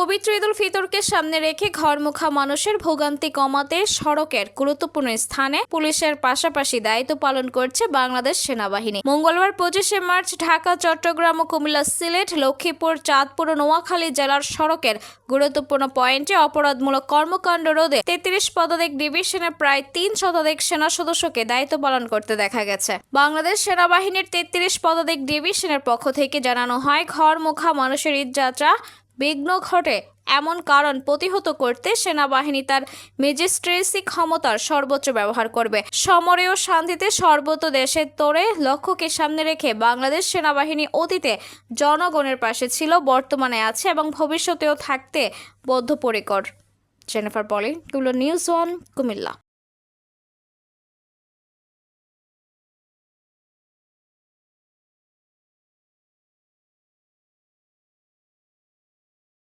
পবিত্র ঈদুল ফিতরকে সামনে রেখে ঘরমুখা মানুষের ভোগান্তি কমাতে সড়কের গুরুত্বপূর্ণ স্থানে পুলিশের পাশাপাশি দায়িত্ব পালন করছে বাংলাদেশ সেনাবাহিনী। মঙ্গলবার পঁচিশে মার্চ ঢাকা, চট্টগ্রাম ও কুমিল্লা সিলেট, লক্ষ্মীপুর, চাঁদপুর ও নোয়াখালী জেলার সড়কের গুরুত্বপূর্ণ পয়েন্টে অপরাধমূলক কর্মকাণ্ড রোধে তেত্রিশ পদাতিক ডিভিশনের প্রায় তিন শতাধিক সেনা সদস্যকে দায়িত্ব পালন করতে দেখা গেছে। বাংলাদেশ সেনাবাহিনীর তেত্রিশ পদাতিক ডিভিশনের পক্ষ থেকে জানানো হয়, ঘরমুখা মানুষের ঈদযাত্রা বিঘ্ন ঘটে, এমন কারণ প্রতিহত করতে সেনাবাহিনী তার ম্যাজিস্ট্রেসি ক্ষমতার সর্বোচ্চ ব্যবহার করবে। সমরে ও শান্তিতে সর্বত দেশের তোরে লক্ষ্যকে সামনে রেখে বাংলাদেশ সেনাবাহিনী অতীতে জনগণের পাশে ছিল, বর্তমানে আছে এবং ভবিষ্যতেও থাকতে বদ্ধপরিকর। Jennifer Poly news one, Cumilla.